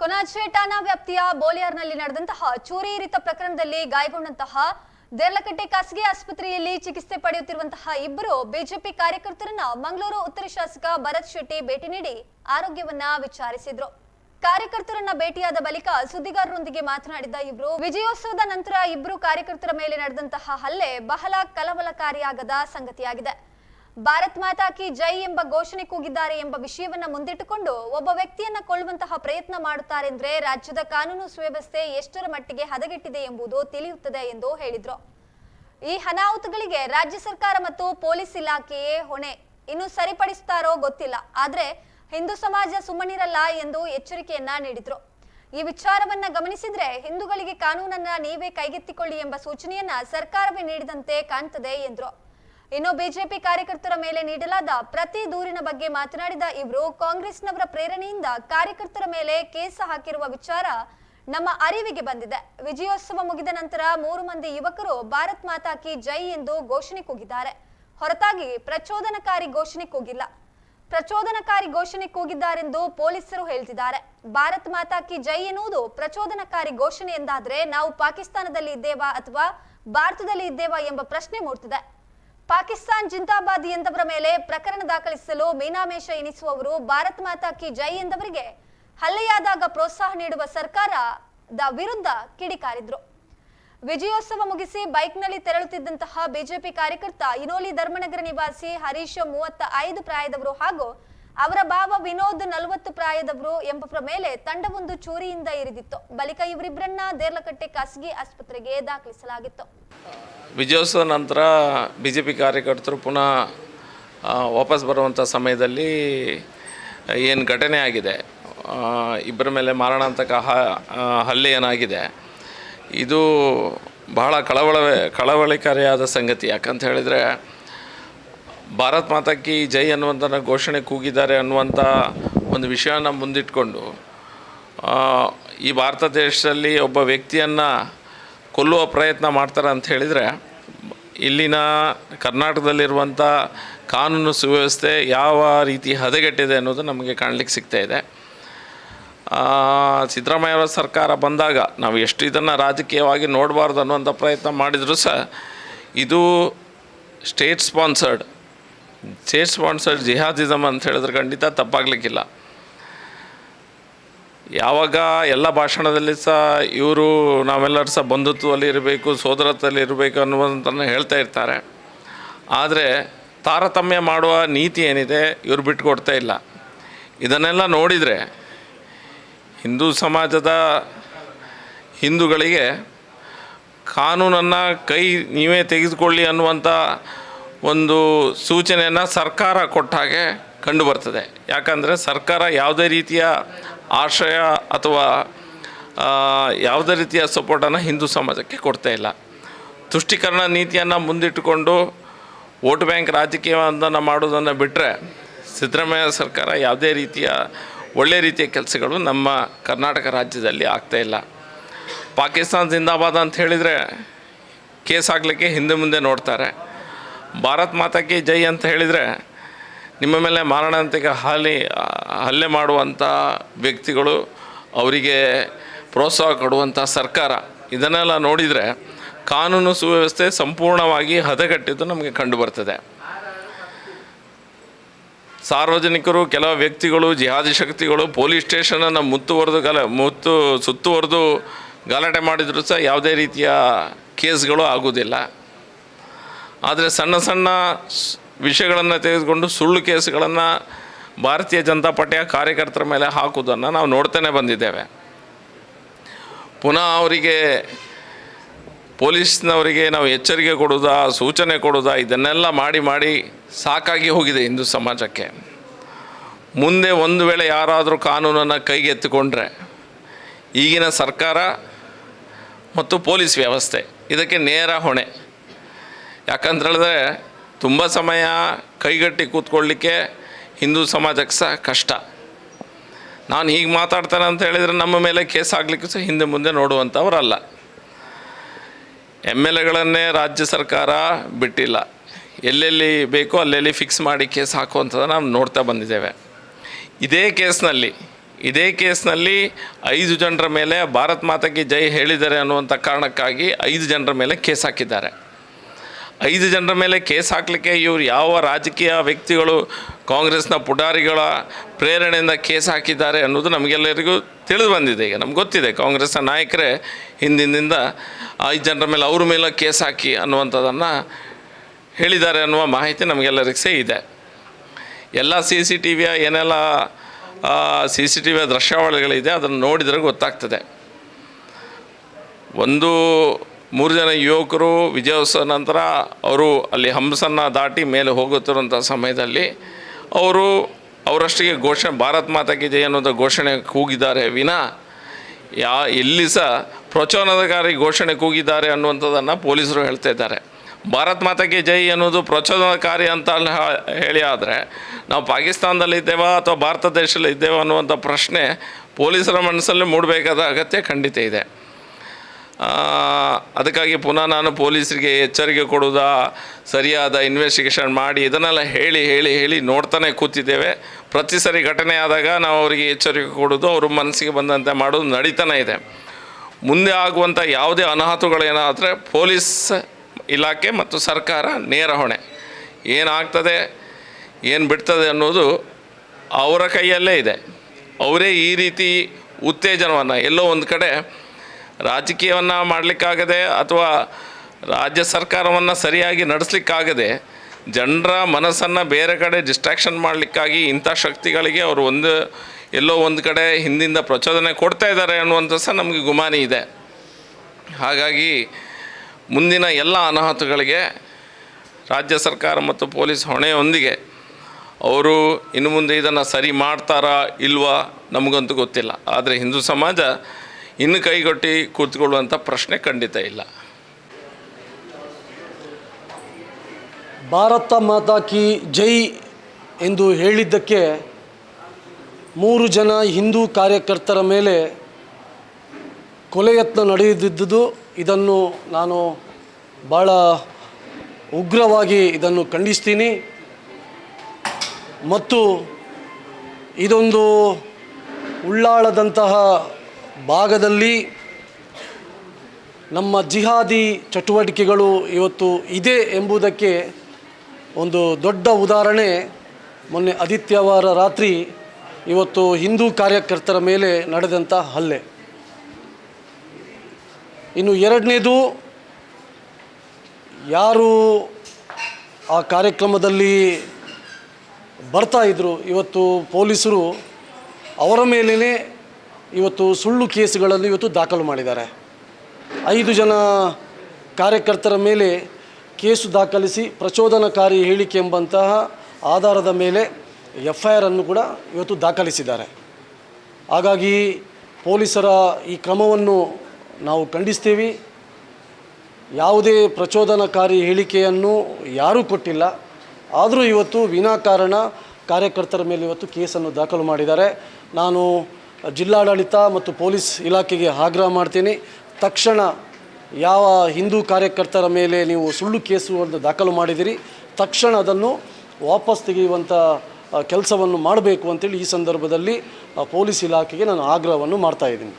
ಕೊನಾಜೆ ಠಾಣಾ ವ್ಯಾಪ್ತಿಯ ಬೋಲಿಯಾರ್ನಲ್ಲಿ ನಡೆದಂತಹ ಚೂರಿ ಇರಿತ ಪ್ರಕರಣದಲ್ಲಿ ಗಾಯಗೊಂಡಂತಹ ದೇರ್ಲಕಟ್ಟೆ ಖಾಸಗಿ ಆಸ್ಪತ್ರೆಯಲ್ಲಿ ಚಿಕಿತ್ಸೆ ಪಡೆಯುತ್ತಿರುವಂತಹ ಇಬ್ಬರು ಬಿಜೆಪಿ ಕಾರ್ಯಕರ್ತರನ್ನ ಮಂಗಳೂರು ಉತ್ತರ ಶಾಸಕ ಭರತ್ ಶೆಟ್ಟಿ ಭೇಟಿ ನೀಡಿ ಆರೋಗ್ಯವನ್ನ ವಿಚಾರಿಸಿದ್ರು. ಕಾರ್ಯಕರ್ತರನ್ನ ಭೇಟಿಯಾದ ಬಳಿಕ ಸುದ್ದಿಗಾರರೊಂದಿಗೆ ಮಾತನಾಡಿದ ಇಬ್ರು, ವಿಜಯೋತ್ಸವದ ನಂತರ ಇಬ್ಬರು ಕಾರ್ಯಕರ್ತರ ಮೇಲೆ ನಡೆದಂತಹ ಹಲ್ಲೆ ಬಹಳ ಕಲವಲಕಾರಿಯಾಗದ ಸಂಗತಿಯಾಗಿದೆ. ಭಾರತ್ ಮಾತಾ ಕಿ ಜೈ ಎಂಬ ಘೋಷಣೆ ಕೂಗಿದ್ದಾರೆ ಎಂಬ ವಿಷಯವನ್ನ ಮುಂದಿಟ್ಟುಕೊಂಡು ಒಬ್ಬ ವ್ಯಕ್ತಿಯನ್ನ ಕೊಳ್ಳುವಂತಹ ಪ್ರಯತ್ನ ಮಾಡುತ್ತಾರೆಂದ್ರೆ ರಾಜ್ಯದ ಕಾನೂನು ಸುವ್ಯವಸ್ಥೆ ಎಷ್ಟರ ಮಟ್ಟಿಗೆ ಹದಗೆಟ್ಟಿದೆ ಎಂಬುದು ತಿಳಿಯುತ್ತದೆ ಎಂದು ಹೇಳಿದ್ರು. ಈ ಅನಾಹುತಗಳಿಗೆ ರಾಜ್ಯ ಸರ್ಕಾರ ಮತ್ತು ಪೊಲೀಸ್ ಇಲಾಖೆಯೇ ಹೊಣೆ. ಇನ್ನು ಸರಿಪಡಿಸ್ತಾರೋ ಗೊತ್ತಿಲ್ಲ. ಆದ್ರೆ ಹಿಂದೂ ಸಮಾಜ ಸುಮ್ಮನಿರಲ್ಲ ಎಂದು ಎಚ್ಚರಿಕೆಯನ್ನ ನೀಡಿದ್ರು. ಈ ವಿಚಾರವನ್ನ ಗಮನಿಸಿದ್ರೆ ಹಿಂದೂಗಳಿಗೆ ಕಾನೂನನ್ನ ನೀವೇ ಕೈಗೆತ್ತಿಕೊಳ್ಳಿ ಎಂಬ ಸೂಚನೆಯನ್ನ ಸರ್ಕಾರವೇ ನೀಡಿದಂತೆ ಕಾಣ್ತದೆ ಎಂದ್ರು. ಇನ್ನು ಬಿಜೆಪಿ ಕಾರ್ಯಕರ್ತರ ಮೇಲೆ ನೀಡಲಾದ ಪ್ರತಿ ದೂರಿನ ಬಗ್ಗೆ ಮಾತನಾಡಿದ ಇವರು ಕಾಂಗ್ರೆಸ್ನವರ ಪ್ರೇರಣೆಯಿಂದ ಕಾರ್ಯಕರ್ತರ ಮೇಲೆ ಕೇಸ್ ಹಾಕಿರುವ ವಿಚಾರ ನಮ್ಮ ಅರಿವಿಗೆ ಬಂದಿದೆ. ವಿಜಯೋತ್ಸವ ಮುಗಿದ ನಂತರ ಮೂರು ಮಂದಿ ಯುವಕರು ಭಾರತ್ ಮಾತಾ ಕಿ ಜೈ ಎಂದು ಘೋಷಣೆ ಕೂಗಿದ್ದಾರೆ. ಹೊರತಾಗಿ ಪ್ರಚೋದನಕಾರಿ ಘೋಷಣೆ ಕೂಗಿಲ್ಲ. ಪ್ರಚೋದನಕಾರಿ ಘೋಷಣೆ ಕೂಗಿದ್ದಾರೆಂದು ಪೊಲೀಸರು ಹೇಳ್ತಿದ್ದಾರೆ. ಭಾರತ್ ಮಾತಾ ಕಿ ಜೈ ಎನ್ನುವುದು ಪ್ರಚೋದನಕಾರಿ ಘೋಷಣೆ ಎಂದಾದ್ರೆ ನಾವು ಪಾಕಿಸ್ತಾನದಲ್ಲಿ ಇದ್ದೇವಾ ಅಥವಾ ಭಾರತದಲ್ಲಿ ಇದ್ದೇವಾ ಎಂಬ ಪ್ರಶ್ನೆ ಮೂಡ್ತಿದೆ. ಪಾಕಿಸ್ತಾನ್ ಜಿಂದಾಬಾದ್ ಎಂದವರ ಮೇಲೆ ಪ್ರಕರಣ ದಾಖಲಿಸಲು ಮೀನಾಮೇಷ ಎನಿಸುವವರು ಭಾರತ್ ಮಾತಾ ಕಿ ಜೈ ಎಂದವರಿಗೆ ಹಲ್ಲೆಯಾದಾಗ ಪ್ರೋತ್ಸಾಹ ನೀಡುವ ಸರ್ಕಾರದ ವಿರುದ್ಧ ಕಿಡಿಕಾರಿದ್ರು. ವಿಜಯೋತ್ಸವ ಮುಗಿಸಿ ಬೈಕ್ನಲ್ಲಿ ತೆರಳುತ್ತಿದ್ದಂತಹ ಬಿಜೆಪಿ ಕಾರ್ಯಕರ್ತ ಇನೋಲಿ ಧರ್ಮನಗರ ನಿವಾಸಿ ಹರೀಶ್ ಮೂವತ್ತ ಐದು ಪ್ರಾಯದವರು ಹಾಗೂ ಅವರ ಭಾವ ವಿನೋದ್ ನಲವತ್ತು ಪ್ರಾಯದವರು ಎಂಬ ಮೇಲೆ ತಂಡವೊಂದು ಚೂರಿಯಿಂದ ಇರಿದಿತ್ತು ಬಳಿಕ ಇವರಿಬ್ಬರನ್ನ ದೇರ್ಲಕಟ್ಟೆ ಖಾಸಗಿ ಆಸ್ಪತ್ರೆಗೆ ದಾಖಲಿಸಲಾಗಿತ್ತು. ವಿಜಯೋತ್ಸವ ನಂತರ ಬಿ ಜೆ ಪಿ ಕಾರ್ಯಕರ್ತರು ಪುನಃ ವಾಪಸ್ ಬರುವಂಥ ಸಮಯದಲ್ಲಿ ಏನು ಘಟನೆ ಆಗಿದೆ ಇಬ್ಬರ ಮೇಲೆ ಮಾರಣಾಂತಕ ಹಲ್ಲೆ ಏನಾಗಿದೆ, ಇದು ಬಹಳ ಕಳವಳ ಕಳವಳಿಕಾರಿಯಾದ ಸಂಗತಿ. ಯಾಕಂತ ಹೇಳಿದರೆ ಭಾರತ್ ಮಾತಾ ಕಿ ಜೈ ಅನ್ನುವಂಥ ಘೋಷಣೆ ಕೂಗಿದ್ದಾರೆ ಅನ್ನುವಂಥ ಒಂದು ವಿಷಯನ ಮುಂದಿಟ್ಕೊಂಡು ಈ ಭಾರತ ದೇಶದಲ್ಲಿ ಒಬ್ಬ ವ್ಯಕ್ತಿಯನ್ನು ಕೊಲ್ಲುವ ಪ್ರಯತ್ನ ಮಾಡ್ತಾರೆ ಅಂತ ಹೇಳಿದರೆ ಇಲ್ಲಿನ ಕರ್ನಾಟಕದಲ್ಲಿರುವಂಥ ಕಾನೂನು ಸುವ್ಯವಸ್ಥೆ ಯಾವ ರೀತಿ ಹದಗೆಟ್ಟಿದೆ ಅನ್ನೋದು ನಮಗೆ ಕಾಣಲಿಕ್ಕೆ ಸಿಗ್ತಾ ಇದೆ. ಆ, ಸಿದ್ದರಾಮಯ್ಯ ಅವರ ಸರ್ಕಾರ ಬಂದಾಗ ನಾವು ಎಷ್ಟು ಇದನ್ನು ರಾಜಕೀಯವಾಗಿ ನೋಡಬಾರ್ದು ಅನ್ನುವಂಥ ಪ್ರಯತ್ನ ಮಾಡಿದರೂ ಸಹ ಇದು state sponsored state sponsored jihadism ಅಂತ ಹೇಳಿದ್ರೆ ಖಂಡಿತ ತಪ್ಪಾಗಲಿಕ್ಕಿಲ್ಲ. ಯಾವಾಗ ಎಲ್ಲ ಭಾಷಣದಲ್ಲಿ ಸಹ ಇವರು ನಾವೆಲ್ಲರೂ ಸಹ ಬಂಧುತ್ವದಲ್ಲಿ ಇರಬೇಕು, ಸೋದರತ್ವದಲ್ಲಿ ಇರಬೇಕು ಅನ್ನುವಂಥನ್ನು ಹೇಳ್ತಾ ಇರ್ತಾರೆ. ಆದರೆ ತಾರತಮ್ಯ ಮಾಡುವ ನೀತಿ ಏನಿದೆ ಇವರು ಬಿಟ್ಟುಕೊಡ್ತಾ ಇಲ್ಲ. ಇದನ್ನೆಲ್ಲ ನೋಡಿದರೆ ಹಿಂದೂ ಸಮಾಜದ ಹಿಂದೂಗಳಿಗೆ ಕಾನೂನನ್ನು ಕೈ ನೀವೇ ತೆಗೆದುಕೊಳ್ಳಿ ಅನ್ನುವಂಥ ಒಂದು ಸೂಚನೆಯನ್ನು ಸರ್ಕಾರ ಕೊಟ್ಟ ಹಾಗೆ ಕಂಡುಬರ್ತದೆ. ಯಾಕಂದರೆ ಸರ್ಕಾರ ಯಾವುದೇ ರೀತಿಯ ಆಶ್ರಯ ಅಥವಾ ಯಾವುದೇ ರೀತಿಯ ಸಪೋರ್ಟನ್ನು ಹಿಂದೂ ಸಮಾಜಕ್ಕೆ ಕೊಡ್ತಾ ಇಲ್ಲ. ತುಷ್ಟೀಕರಣ ನೀತಿಯನ್ನು ಮುಂದಿಟ್ಟುಕೊಂಡು ವೋಟ್ ಬ್ಯಾಂಕ್ ರಾಜಕೀಯವನ್ನು ಮಾಡೋದನ್ನು ಬಿಟ್ಟರೆ ಸಿದ್ದರಾಮಯ್ಯ ಸರ್ಕಾರ ಯಾವುದೇ ರೀತಿಯ ಒಳ್ಳೆಯ ರೀತಿಯ ಕೆಲಸಗಳು ನಮ್ಮ ಕರ್ನಾಟಕ ರಾಜ್ಯದಲ್ಲಿ ಆಗ್ತಾ ಇಲ್ಲ. ಪಾಕಿಸ್ತಾನ ಜಿಂದಾಬಾದ್ ಅಂತ ಹೇಳಿದರೆ ಕೇಸ್ ಆಗಲಿಕ್ಕೆ ಹಿಂದೆ ಮುಂದೆ ನೋಡ್ತಾರೆ. ಭಾರತ್ ಮಾತಾಕ್ಕೆ ಜೈ ಅಂತ ಹೇಳಿದರೆ ನಿಮ್ಮ ಮೇಲೆ ಮಾರಣಾಂತಿಕ ಹಾಲಿ ಹಲ್ಲೆ ಮಾಡುವಂಥ ವ್ಯಕ್ತಿಗಳು ಅವರಿಗೆ ಪ್ರೋತ್ಸಾಹ ಕೊಡುವಂಥ ಸರ್ಕಾರ. ಇದನ್ನೆಲ್ಲ ನೋಡಿದರೆ ಕಾನೂನು ಸುವ್ಯವಸ್ಥೆ ಸಂಪೂರ್ಣವಾಗಿ ಹದಗೆಟ್ಟಿದ್ದು ನಮಗೆ ಕಂಡುಬರ್ತದೆ. ಸಾರ್ವಜನಿಕರು ಕೆಲವು ವ್ಯಕ್ತಿಗಳು, ಜಿಹಾದಿ ಶಕ್ತಿಗಳು ಪೊಲೀಸ್ ಸ್ಟೇಷನನ್ನು ಮುತ್ತುವರೆದು ಗಲ, ಮುತ್ತು ಸುತ್ತುವರೆದು ಗಲಾಟೆ ಮಾಡಿದರೂ ಸಹ ಯಾವುದೇ ರೀತಿಯ ಕೇಸ್ಗಳು ಆಗುವುದಿಲ್ಲ. ಆದರೆ ಸಣ್ಣ ಸಣ್ಣ ವಿಷಯಗಳನ್ನು ತೆಗೆದುಕೊಂಡು ಸುಳ್ಳು ಕೇಸ್ಗಳನ್ನು ಭಾರತೀಯ ಜನತಾ ಪಾರ್ಟಿಯ ಕಾರ್ಯಕರ್ತರ ಮೇಲೆ ಹಾಕುವುದನ್ನು ನಾವು ನೋಡ್ತಾನೆ ಬಂದಿದ್ದೇವೆ. ಪುನಃ ಅವರಿಗೆ ಪೊಲೀಸ್ನವರಿಗೆ ನಾವು ಎಚ್ಚರಿಕೆ ಕೊಡೋದಾ ಸೂಚನೆ ಕೊಡೋದಾ ಇದನ್ನೆಲ್ಲ ಮಾಡಿ ಮಾಡಿ ಸಾಕಾಗಿ ಹೋಗಿದೆ ಹಿಂದೂ ಸಮಾಜಕ್ಕೆ. ಮುಂದೆ ಒಂದು ವೇಳೆ ಯಾರಾದರೂ ಕಾನೂನನ್ನು ಕೈಗೆತ್ತಿಕೊಂಡ್ರೆ ಈಗಿನ ಸರ್ಕಾರ ಮತ್ತು ಪೊಲೀಸ್ ವ್ಯವಸ್ಥೆ ಇದಕ್ಕೆ ನೇರ ಹೊಣೆ. ಯಾಕಂತೇಳಿದ್ರೆ ತುಂಬ ಸಮಯ ಕೈಗಟ್ಟಿ ಕೂತ್ಕೊಳ್ಳಿಕ್ಕೆ ಹಿಂದೂ ಸಮಾಜಕ್ಕೆ ಸಹ ಕಷ್ಟ. ನಾನು ಹೀಗೆ ಮಾತಾಡ್ತಾನೆ ಅಂತ ಹೇಳಿದರೆ ನಮ್ಮ ಮೇಲೆ ಕೇಸ್ ಆಗಲಿಕ್ಕೂ ಸಹ ಹಿಂದೆ ಮುಂದೆ ನೋಡುವಂಥವ್ರಲ್ಲ. ಎಂ ಎಲ್ ಎಗಳನ್ನೇ ರಾಜ್ಯ ಸರ್ಕಾರ ಬಿಟ್ಟಿಲ್ಲ. ಎಲ್ಲೆಲ್ಲಿ ಬೇಕೋ ಅಲ್ಲೆಲ್ಲಿ ಫಿಕ್ಸ್ ಮಾಡಿ ಕೇಸ್ ಹಾಕುವಂಥದ್ದು ನಾವು ನೋಡ್ತಾ ಬಂದಿದ್ದೇವೆ. ಇದೇ ಕೇಸ್ನಲ್ಲಿ ಇದೇ ಕೇಸ್ನಲ್ಲಿ ಐದು ಜನರ ಮೇಲೆ ಭಾರತ್ ಮಾತಾಗಿ ಜೈ ಹೇಳಿದ್ದಾರೆ ಅನ್ನುವಂಥ ಕಾರಣಕ್ಕಾಗಿ ಐದು ಜನರ ಮೇಲೆ ಕೇಸ್ ಹಾಕಿದ್ದಾರೆ. ಐದು ಜನರ ಮೇಲೆ ಕೇಸ್ ಹಾಕಲಿಕ್ಕೆ ಇವರು ಯಾವ ರಾಜಕೀಯ ವ್ಯಕ್ತಿಗಳು ಕಾಂಗ್ರೆಸ್ನ ಪುಡಾರಿಗಳ ಪ್ರೇರಣೆಯಿಂದ ಕೇಸ್ ಹಾಕಿದ್ದಾರೆ ಅನ್ನೋದು ನಮಗೆಲ್ಲರಿಗೂ ತಿಳಿದು ಬಂದಿದೆ. ಈಗ ನಮ್ಗೆ ಗೊತ್ತಿದೆ ಕಾಂಗ್ರೆಸ್ನ ನಾಯಕರೇ ಹಿಂದಿನಿಂದ ಐದು ಜನರ ಮೇಲೆ ಅವ್ರ ಮೇಲೆ ಕೇಸ್ ಹಾಕಿ ಅನ್ನುವಂಥದ್ದನ್ನು ಹೇಳಿದ್ದಾರೆ ಅನ್ನುವ ಮಾಹಿತಿ ನಮಗೆಲ್ಲರಿಗೂ ಸೇ ಇದೆ. ಎಲ್ಲ ಸಿ ಸಿ ಟಿ ವಿಯ ಏನೆಲ್ಲ ಸಿ ಸಿ ಟಿ ವಿಯ ದೃಶ್ಯಾವಳಿಗಳಿದೆ ಅದನ್ನು ನೋಡಿದರೆ ಗೊತ್ತಾಗ್ತದೆ. ಒಂದು ಮೂರು ಜನ ಯುವಕರು ವಿಜಯೋತ್ಸವ ನಂತರ ಅವರು ಅಲ್ಲಿ ಹಂಸನ್ನು ದಾಟಿ ಮೇಲೆ ಹೋಗುತ್ತಿರುವಂಥ ಸಮಯದಲ್ಲಿ ಅವರು ಅವರಷ್ಟಿಗೆ ಘೋಷಣೆ, ಭಾರತ್ ಮಾತಾಗೆ ಜೈ ಅನ್ನೋದು ಘೋಷಣೆ ಕೂಗಿದ್ದಾರೆ. ವಿನ, ಯಾ, ಎಲ್ಲಿ ಸಹ ಪ್ರಚೋದನಕಾರಿ ಘೋಷಣೆ ಕೂಗಿದ್ದಾರೆ ಅನ್ನುವಂಥದ್ದನ್ನು ಪೊಲೀಸರು ಹೇಳ್ತಾ ಇದ್ದಾರೆ. ಭಾರತ್ ಮಾತಾಗೆ ಜೈ ಅನ್ನೋದು ಪ್ರಚೋದನಕಾರಿ ಅಂತ ಹೇಳಿ ಆದರೆ ನಾವು ಪಾಕಿಸ್ತಾನದಲ್ಲಿದ್ದೇವಾ ಅಥವಾ ಭಾರತ ದೇಶದಲ್ಲಿ ಇದ್ದೇವಾ ಅನ್ನುವಂಥ ಪ್ರಶ್ನೆ ಪೊಲೀಸರ ಮನಸ್ಸಲ್ಲಿ ಮೂಡಬೇಕಾದ ಅಗತ್ಯ ಖಂಡಿತ ಇದೆ. ಅದಕ್ಕಾಗಿ ಪುನಃ ನಾನು ಪೊಲೀಸರಿಗೆ ಎಚ್ಚರಿಕೆ ಕೊಡೋದಾ ಸರಿಯಾದ ಇನ್ವೆಸ್ಟಿಗೇಷನ್ ಮಾಡಿ, ಇದನ್ನೆಲ್ಲ ಹೇಳಿ ಹೇಳಿ ಹೇಳಿ ನೋಡ್ತಾನೆ ಕೂತಿದ್ದೇವೆ. ಪ್ರತಿ ಸರಿ ಘಟನೆ ಆದಾಗ ನಾವು ಅವರಿಗೆ ಎಚ್ಚರಿಕೆ ಕೊಡೋದು ಅವ್ರ ಮನಸ್ಸಿಗೆ ಬಂದಂತೆ ಮಾಡೋದು ನಡೀತಾನೆ ಇದೆ. ಮುಂದೆ ಆಗುವಂಥ ಯಾವುದೇ ಅನಾಹುತಗಳೇನಾದರೆ ಪೊಲೀಸ್ ಇಲಾಖೆ ಮತ್ತು ಸರ್ಕಾರ ನೇರ ಹೊಣೆ. ಏನಾಗ್ತದೆ, ಏನು ಬಿಡ್ತದೆ ಅನ್ನೋದು ಅವರ ಕೈಯಲ್ಲೇ ಇದೆ. ಅವರೇ ಈ ರೀತಿ ಉತ್ತೇಜನವನ್ನು ಎಲ್ಲೋ ಒಂದು ಕಡೆ ರಾಜಕೀಯವನ್ನು ಮಾಡಲಿಕ್ಕಾಗದೆ ಅಥವಾ ರಾಜ್ಯ ಸರ್ಕಾರವನ್ನು ಸರಿಯಾಗಿ ನಡೆಸಲಿಕ್ಕಾಗದೆ ಜನರ ಮನಸ್ಸನ್ನು ಬೇರೆ ಕಡೆ ಡಿಸ್ಟ್ರಾಕ್ಷನ್ ಮಾಡಲಿಕ್ಕಾಗಿ ಇಂಥ ಶಕ್ತಿಗಳಿಗೆ ಅವರು ಒಂದು, ಎಲ್ಲೋ ಒಂದು ಕಡೆ ಹಿಂದಿಂದ ಪ್ರಚೋದನೆ ಕೊಡ್ತಾ ಇದ್ದಾರೆ ಅನ್ನುವಂಥ ಸಹ ನಮಗೆ ಗುಮಾನಿ ಇದೆ. ಹಾಗಾಗಿ ಮುಂದಿನ ಎಲ್ಲ ಅನಾಹುತಗಳಿಗೆ ರಾಜ್ಯ ಸರ್ಕಾರ ಮತ್ತು ಪೊಲೀಸ್ ಹೊಣೆಯೊಂದಿಗೆ ಅವರು ಇನ್ನು ಮುಂದೆ ಇದನ್ನು ಸರಿ ಮಾಡ್ತಾರಾ ಇಲ್ವಾ ನಮಗಂತೂ ಗೊತ್ತಿಲ್ಲ. ಆದರೆ ಹಿಂದೂ ಸಮಾಜ ಇನ್ನು ಕೈಗೊಟ್ಟಿ ಕೂತ್ಕೊಳ್ಳುವಂಥ ಪ್ರಶ್ನೆ ಖಂಡಿತ ಇಲ್ಲ. ಭಾರತ ಮಾತಾ ಕಿ ಜೈ ಎಂದು ಹೇಳಿದ್ದಕ್ಕೆ ಮೂರು ಜನ ಹಿಂದೂ ಕಾರ್ಯಕರ್ತರ ಮೇಲೆ ಕೊಲೆಯತ್ನ ನಡೆದಿದ್ದುದು ಇದನ್ನು ನಾನು ಭಾಳ ಉಗ್ರವಾಗಿ ಇದನ್ನು ಖಂಡಿಸ್ತೀನಿ. ಮತ್ತು ಇದೊಂದು ಉಳ್ಳಾಳದಂತಹ ಭಾಗದಲ್ಲಿ ನಮ್ಮ ಜಿಹಾದಿ ಚಟುವಟಿಕೆಗಳು ಇವತ್ತು ಇದೆ ಎಂಬುದಕ್ಕೆ ಒಂದು ದೊಡ್ಡ ಉದಾಹರಣೆ. ಮೊನ್ನೆ ಆದಿತ್ಯವಾರ ರಾತ್ರಿ ಇವತ್ತು ಹಿಂದೂ ಕಾರ್ಯಕರ್ತರ ಮೇಲೆ ನಡೆದಂಥ ಹಲ್ಲೆ. ಇನ್ನು ಎರಡನೇದು, ಯಾರು ಆ ಕಾರ್ಯಕ್ರಮದಲ್ಲಿ ಬರ್ತಾ ಇದ್ದರು ಇವತ್ತು ಪೊಲೀಸರು ಅವರ ಮೇಲೇ ಇವತ್ತು ಸುಳ್ಳು ಕೇಸುಗಳನ್ನು ಇವತ್ತು ದಾಖಲು ಮಾಡಿದ್ದಾರೆ. ಐದು ಜನ ಕಾರ್ಯಕರ್ತರ ಮೇಲೆ ಕೇಸು ದಾಖಲಿಸಿ ಪ್ರಚೋದನಕಾರಿ ಹೇಳಿಕೆ ಎಂಬಂತಹ ಆಧಾರದ ಮೇಲೆ ಎಫ್ ಐ ಆರನ್ನು ಕೂಡ ಇವತ್ತು ದಾಖಲಿಸಿದ್ದಾರೆ. ಹಾಗಾಗಿ ಪೊಲೀಸರ ಈ ಕ್ರಮವನ್ನು ನಾವು ಖಂಡಿಸ್ತೀವಿ. ಯಾವುದೇ ಪ್ರಚೋದನಕಾರಿ ಹೇಳಿಕೆಯನ್ನು ಯಾರೂ ಕೊಟ್ಟಿಲ್ಲ. ಆದರೂ ಇವತ್ತು ವಿನಾಕಾರಣ ಕಾರ್ಯಕರ್ತರ ಮೇಲೆ ಇವತ್ತು ಕೇಸನ್ನು ದಾಖಲು ಮಾಡಿದ್ದಾರೆ. ನಾನು ಜಿಲ್ಲಾಡಳಿತ ಮತ್ತು ಪೊಲೀಸ್ ಇಲಾಖೆಗೆ ಆಗ್ರಹ ಮಾಡ್ತೀನಿ. ತಕ್ಷಣ ಯಾವ ಹಿಂದೂ ಕಾರ್ಯಕರ್ತರ ಮೇಲೆ ನೀವು ಸುಳ್ಳು ಕೇಸು ದಾಖಲು ಮಾಡಿದಿರಿ, ತಕ್ಷಣ ಅದನ್ನು ವಾಪಸ್ ತೆಗೆಯುವಂಥ ಕೆಲಸವನ್ನು ಮಾಡಬೇಕು ಅಂತೇಳಿ ಈ ಸಂದರ್ಭದಲ್ಲಿ ಪೊಲೀಸ್ ಇಲಾಖೆಗೆ ನಾನು ಆಗ್ರಹವನ್ನು ಮಾಡ್ತಾ ಇದ್ದೀನಿ.